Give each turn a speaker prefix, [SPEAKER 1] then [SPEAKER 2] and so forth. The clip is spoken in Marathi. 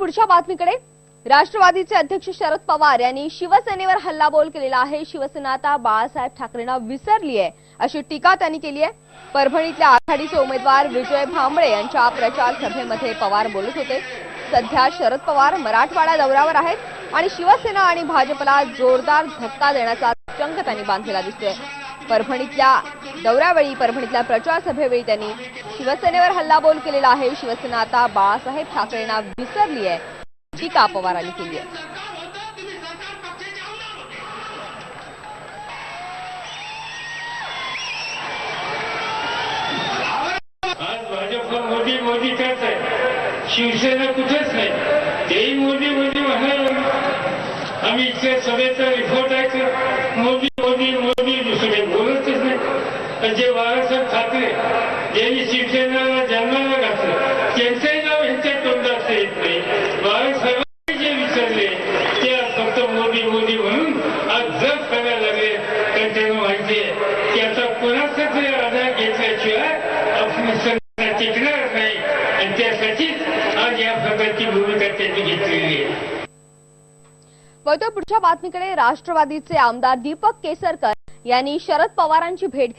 [SPEAKER 1] पुढच्या बातमीकडे. राष्ट्रवादीचे अध्यक्ष शरद पवार यांनी शिवसेनेवर हल्लाबोल केलेला आहे. शिवसेना आता बाळासाहेब ठाकरेंना विसरली आहे अशी टीका त्यांनी केली आहे. परभणीतल्या आघाडीचे उमेदवार विजय भांबळे यांच्या प्रचार सभेमध्ये पवार बोलत होते. सध्या शरद पवार मराठवाडा दौऱ्यावर आहेत आणि शिवसेना आणि भाजपला जोरदार धक्का देण्याचा चंग त्यांनी बांधलेला दिसतोय. परभणीतल्या दौऱ्यावेळी परभणीतल्या प्रचार सभेवेळी त्यांनी शिवसेनेवर हल्लाबोल केलेला आहे. शिवसेना आता बाळासाहेब ठाकरेंना विसरली आहे. टीका पवारांनी केली आहे?
[SPEAKER 2] मोदी मोदी त्याच आहे. शिवसेना कुठेच नाही. तेही मोदी मोदी म्हणाल. आम्ही इथल्या सभेचं रिपोर्ट आहे तर मोदी मोदी मोदी दुसरे बोलतच नाही पण जे बाळासाहेब ठाकरे यांनी शिवसेनेला जन्माला घातलं त्यांचंही नाव यांच्या तोंडात येत नाही. बाळासाहेबांनी जे विसरले ते आज फक्त मोदी मोदी म्हणून आज जग करायला लागले. कारण त्यांना माहिती आहे की आता कोणाचा तरी आधार घेतल्याशिवाय आपली सरकार टिकणार नाही. आणि त्यासाठीच आज या प्रकारची भूमिका त्यांनी घेतलेली आहे.
[SPEAKER 1] वळतो पुढच्या बातमीकडे राष्ट्रवादीचे आमदार दीपक केसरकर यांनी शरद पवारांची भेट घेतली.